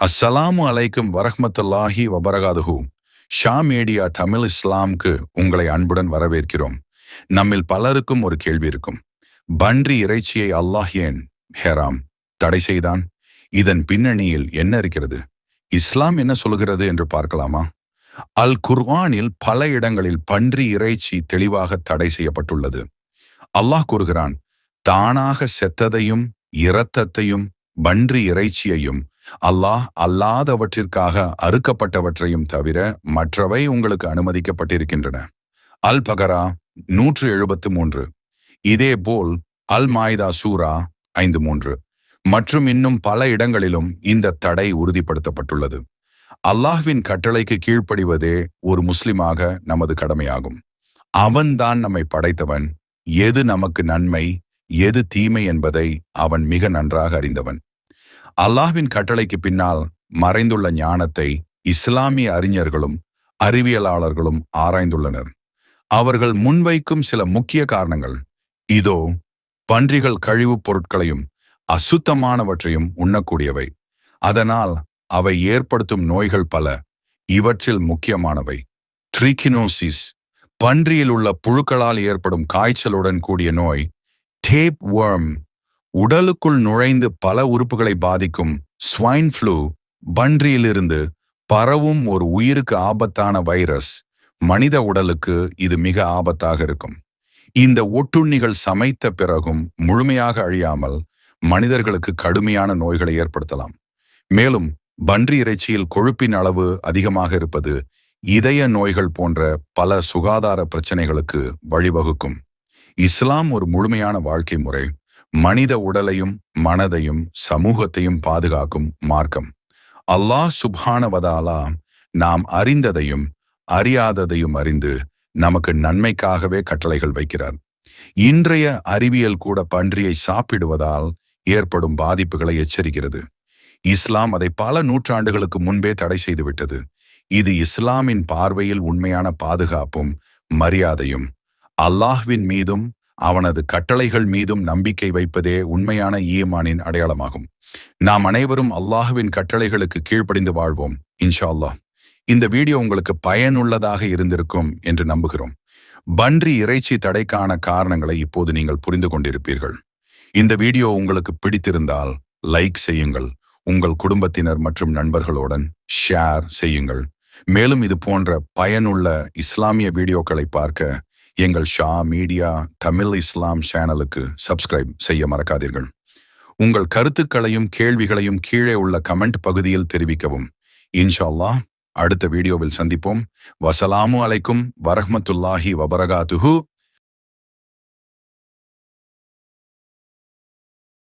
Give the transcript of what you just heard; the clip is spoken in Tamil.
அஸ்ஸலாமு அலைக்கும் வரஹ்மத்துல்லாஹி வபரகாதுஹு. ஷா மீடியா தமிழ் இஸ்லாம்க்கு உங்களை அன்புடன் வரவேற்கிறோம். நம்மில் பலருக்கும் ஒரு கேள்வி இருக்கும். பன்றி இறைச்சியை அல்லாஹ் ஏன் ஹேராம்? தடை செய்தான்? இதன் பின்னணியில் என்ன இருக்கிறது? இஸ்லாம் என்ன சொல்கிறது என்று பார்க்கலாமா? அல் குர்ஆனில் பல இடங்களில் பன்றி இறைச்சி தெளிவாக தடை செய்யப்பட்டுள்ளது. அல்லாஹ் கூறுகிறான் தானாக செத்ததையும் இரத்தத்தையும் பன்றி இறைச்சியையும் அல்லாஹ் அல்லாதவற்றிற்காக அறுக்கப்பட்டவற்றையும் தவிர மற்றவை உங்களுக்கு அனுமதிக்கப்பட்டிருக்கின்றன. அல் பகரா நூற்று எழுபத்து மூன்று இதேபோல் அல் மாய்தா சூரா ஐந்து மூன்று. மற்றும் இன்னும் பல இடங்களிலும் இந்த தடை உறுதிப்படுத்தப்பட்டுள்ளது. அல்லாஹ்வின் கட்டளைக்கு கீழ்ப்படிவதே ஒரு முஸ்லிமாக நமது கடமையாகும். அவன்தான் நம்மை படைத்தவன். எது நமக்கு நன்மை எது தீமை என்பதை அவன் மிக நன்றாக அறிந்தவன். அல்லாஹ்வின் கட்டளைக்கு பின்னால் மறைந்துள்ள ஞானத்தை இஸ்லாமிய அறிஞர்களும் அறிவியலாளர்களும் ஆராய்ந்துள்ளனர். அவர்கள் முன்வைக்கும் சில முக்கிய காரணங்கள். இதோ பன்றிகள் கழிவுப் பொருட்களையும் அசுத்தமானவற்றையும் உண்ணக்கூடியவை. அதனால் அவை ஏற்படுத்தும் நோய்கள் பல. இவற்றில் முக்கியமானவை. ட்ரிகினோசிஸ் பன்றியில் உள்ள புழுக்களால் ஏற்படும் காய்ச்சலுடன் கூடிய நோய். டேப் வர்ம் உடலுக்குள் நுழைந்து பல உறுப்புகளை பாதிக்கும் ஸ்வைன் ஃப்ளூ பன்றியிலிருந்து பரவும் ஒரு உயிருக்கு ஆபத்தான வைரஸ். மனித உடலுக்கு இது மிக ஆபத்தாக இருக்கும். இந்த ஒட்டுண்ணிகள் சமைத்த பிறகும் முழுமையாக அழியாமல் மனிதர்களுக்கு கடுமையான நோய்களை ஏற்படுத்தலாம். மேலும் பன்றி இறைச்சியில் கொழுப்பின் அளவு அதிகமாக இருப்பது இதய நோய்கள் போன்ற பல சுகாதார பிரச்சனைகளுக்கு வழிவகுக்கும். இஸ்லாம் ஒரு முழுமையான வாழ்க்கை முறை. மனித உடலையும் மனதையும் சமூகத்தையும் பாதுகாக்கும் மார்க்கம். அல்லாஹ் சுபானவதாலா நாம் அறிந்ததையும் அறியாததையும் அறிந்து நமக்கு நன்மைக்காகவே கட்டளைகள் வைக்கிறார். இன்றைய அறிவியல் கூட பன்றியை சாப்பிடுவதால் ஏற்படும் பாதிப்புகளை எச்சரிக்கிறது. இஸ்லாம் அதை பல நூற்றாண்டுகளுக்கு முன்பே தடை செய்துவிட்டது. இது இஸ்லாமின் பார்வையில் உண்மையான பாதுகாப்பும் மரியாதையும் அல்லாஹ்வின் மீதும் அவனது கட்டளைகள் மீதும் நம்பிக்கை வைப்பதே உண்மையான ஈமானின் அடையாளமாகும். நாம் அனைவரும் அல்லாஹுவின் கட்டளைகளுக்கு கீழ்ப்படிந்து வாழ்வோம் இன்ஷா அல்லாஹ் இந்த வீடியோ உங்களுக்கு பயனுள்ளதாக இருந்திருக்கும் என்று நம்புகிறோம். பன்றி இறைச்சி தடைக்கான காரணங்களை இப்போது நீங்கள் புரிந்து கொண்டிருப்பீர்கள். இந்த வீடியோ உங்களுக்கு பிடித்திருந்தால் லைக் செய்யுங்கள் உங்கள் குடும்பத்தினர் மற்றும் நண்பர்களுடன் ஷேர் செய்யுங்கள். மேலும் இது போன்ற பயனுள்ள இஸ்லாமிய வீடியோக்களை பார்க்க எங்கள் ஷா மீடியா தமிழ் இஸ்லாம் சேனலுக்கு சப்ஸ்கிரைப் செய்ய மறக்காதீர்கள். உங்கள் கருத்துக்களையும் கேள்விகளையும் கீழே உள்ள கமெண்ட் பகுதியில் தெரிவிக்கவும். இன்ஷால்லா அடுத்த வீடியோவில் சந்திப்போம். வசலாமு அலைக்கும் வரஹமத்துல்லாஹி வபரகாத்துஹு